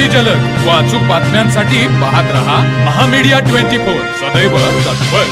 अति जलद. व अचूक बातम्यांसाठी पाहत रहा महामीडिया ट्वेंटी फोर. सदैव तत्पर.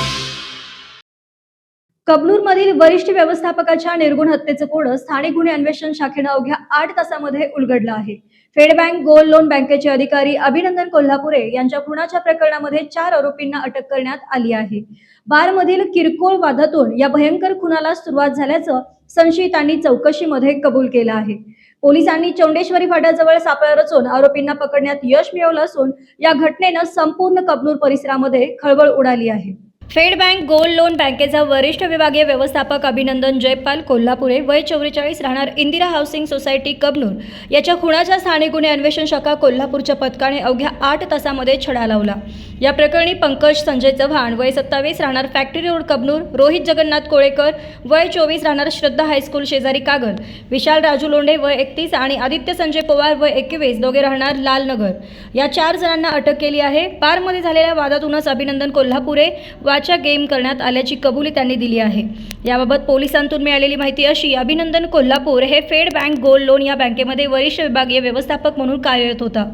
कबनूरमधील वरिष्ठ व्यवस्थापकाच्या निर्गुण हत्येचं कोडं स्थानिक गुन्हे अन्वेषण शाखेनं अवघ्या आठ तासामध्ये उलगडलं आहे. फेड बँक गोल्ड लोन बँकेचे अधिकारी अभिनंदन कोल्हापुरे यांच्या खुनाच्या प्रकरणामध्ये चार आरोपींना अटक करण्यात आली आहे. बारमधील किरकोळ वादातून या भयंकर खुनाला सुरुवात झाल्याचं संशयितांनी चौकशीमध्ये कबूल केलं आहे. पोलिसांनी चौंडेश्वरी फाट्याजवळ सापळा रचून आरोपींना पकडण्यात यश मिळवलं असून या घटनेनं संपूर्ण कबनूर परिसरामध्ये खळबळ उडाली आहे. फेड बँक गोल्ड लोन बँकेचा वरिष्ठ विभागीय व्यवस्थापक अभिनंदन जयपाल कोल्हापुरे वय चौवेचाळीस राहणार इंदिरा हाऊसिंग सोसायटी कबनूर. याच्या खुणाच्या स्थानिक गुन्हे अन्वेषण शाखा कोल्हापूरच्या पथकाने अवघ्या आठ तासामध्ये छडा लावला. या प्रकरणी पंकज संजय चव्हाण वय सत्तावीस राहणार फॅक्टरी रोड कबनूर. रोहित जगन्नाथ कोळेकर वय चोवीस राहणार श्रद्धा हायस्कूल शेजारी कागल. विशाल राजू लोंढे वय एकतीस आणि आदित्य संजय पवार वय एकवीस दोघे राहणार लालनगर या चार जणांना अटक केली आहे. बारमध्ये झालेल्या वादातूनच अभिनंदन कोल्हापुरे वाचा गेम करण्यात आल्याची कबुली त्यांनी दिली आहे. याबाबत पोलिसांतून मिळालेली माहिती अशी अभिनंदन कोल्हापूर हे फेड बँक गोल्ड लोन या बँकेमध्ये वरिष्ठ विभागीय व्यवस्थापक म्हणून कार्यरत होता.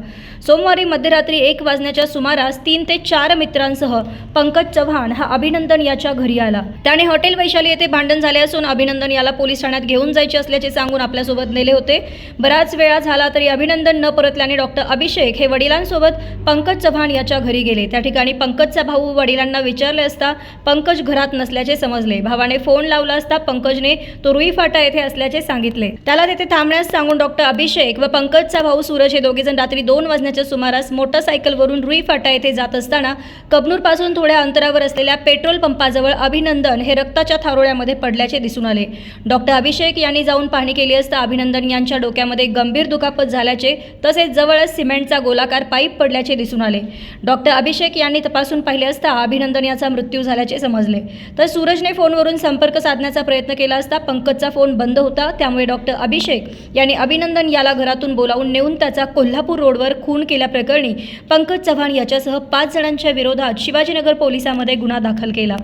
सोमवारी मध्यरात्री एक वाजण्याच्या सुमारास तीन ते चार मित्रांसह पंकज चव्हाण हा अभिनंदन याच्या घरी आला. त्याने हॉटेल वैशाली येथे भांडण झाले असून अभिनंदन याला पोलीस ठाण्यात घेऊन जायचे असल्याचे सांगून आपल्यासोबत नेले होते. बराच वेळा झाला तरी अभिनंदन न परतल्याने डॉक्टर अभिषेक हे वडिलांसोबत पंकज चव्हाण याच्या घरी गेले. त्या ठिकाणी पंकजचा भाऊ वडिलांना विचारले असता पंकज घरात नसल्याचे समजले. भावाने फोन लावला असता पंकजने तो रुई फाटा येथे असल्याचे सांगितले. त्याला तेथे थांबण्यास सांगून डॉक्टर अभिषेक व पंकजचा भाऊ सूरज हे दोघेजण रात्री दोन वाजण्याच्या सुमारास मोटरसायकलवरून रुई फाटा येथे जात असताना कबनूरपासून थोड्या अंतरावर असलेल्या पेट्रोल पंपाजवळ अभिनंदन हे रक्ताच्या थारोळ्यामध्ये पडल्याचे दिसून आले. डॉक्टर अभिषेक यांनी जाऊन पाहणी केली असता अभिनंदन यांच्या डोक्यामध्ये गंभीर दुखापत झाल्याचे तसेच जवळच सिमेंटचा गोलाकार पाईप पडल्याचे दिसून आले. डॉक्टर अभिषेक यांनी तपासून पाहिले असता अभिनंदन याचा मृत्यू मृत्यू झाल्याचे समजले. तर सूरजने फोनवरून संपर्क साधण्याचा प्रयत्न केला असता पंकजचा फोन बंद होता. त्यामुळे डॉक्टर अभिषेक यांनी अभिनंदन याला घरातून बोलावून नेऊन त्याचा कोल्हापूर रोडवर खून केल्याप्रकरणी पंकज चव्हाण याच्यासह पाच जणांच्या विरोधात शिवाजीनगर पोलिसांमध्ये गुन्हा दाखल केला.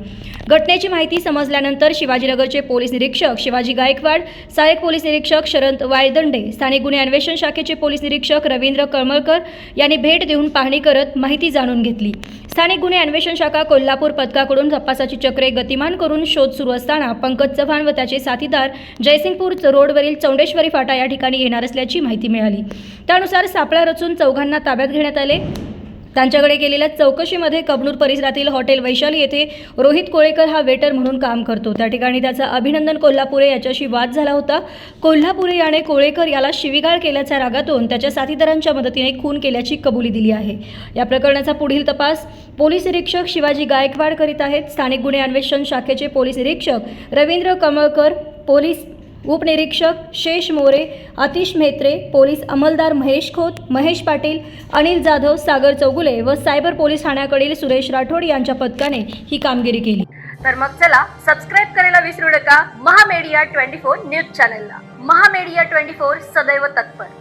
घटनेची माहिती समजल्यानंतर शिवाजीनगरचे पोलीस निरीक्षक शिवाजी गायकवाड सहाय्यक पोलीस निरीक्षक शरद वायदंडे स्थानिक गुन्हे अन्वेषण शाखेचे पोलीस निरीक्षक रवींद्र कळमळकर यांनी भेट देऊन पाहणी करत माहिती जाणून घेतली. स्थानिक गुन्हे अन्वेषण शाखा कोल्हापूर पथकाकडून तपासाची चक्रे गतिमान करून शोध सुरू असताना पंकज चव्हाण व त्याचे साथीदार जयसिंगपूर रोडवरील चौंडेश्वरी फाटा या ठिकाणी येणार असल्याची माहिती मिळाली. त्यानुसार सापळा रचून चौघांना ताब्यात घेण्यात आले. त्यांच्याकडे केलेल्या चौकशीमध्ये कबनूर परिसरातील हॉटेल वैशाली येथे रोहित कोळेकर हा वेटर म्हणून काम करतो. त्या ठिकाणी त्याचा अभिनंदन कोल्हापुरे याच्याशी वाद झाला होता. कोल्हापुरे याने कोळेकर याला शिवीगाळ केल्याच्या रागातून त्याच्या साथीदारांच्या मदतीने खून केल्याची कबुली दिली आहे. या प्रकरणाचा पुढील तपास पोलीस निरीक्षक शिवाजी गायकवाड करीत आहेत. स्थानिक गुन्हे अन्वेषण शाखेचे पोलीस निरीक्षक रवींद्र कमळकर पोलीस उपनिरीक्षक शेष मोरे आतिश म्हेत्रे पोलीस अंमलदार महेश खोत महेश पाटील अनिल जाधव सागर चौगुले व सायबर पोलीस ठाण्याकडील सुरेश राठोड यांच्या पथकाने ही कामगिरी केली. तर मग चला सबस्क्राईब करायला विसरू नका. महामेडिया ट्वेंटी फोर न्यूज चॅनलला. महामेडिया ट्वेंटी फोर सदैव तत्पर.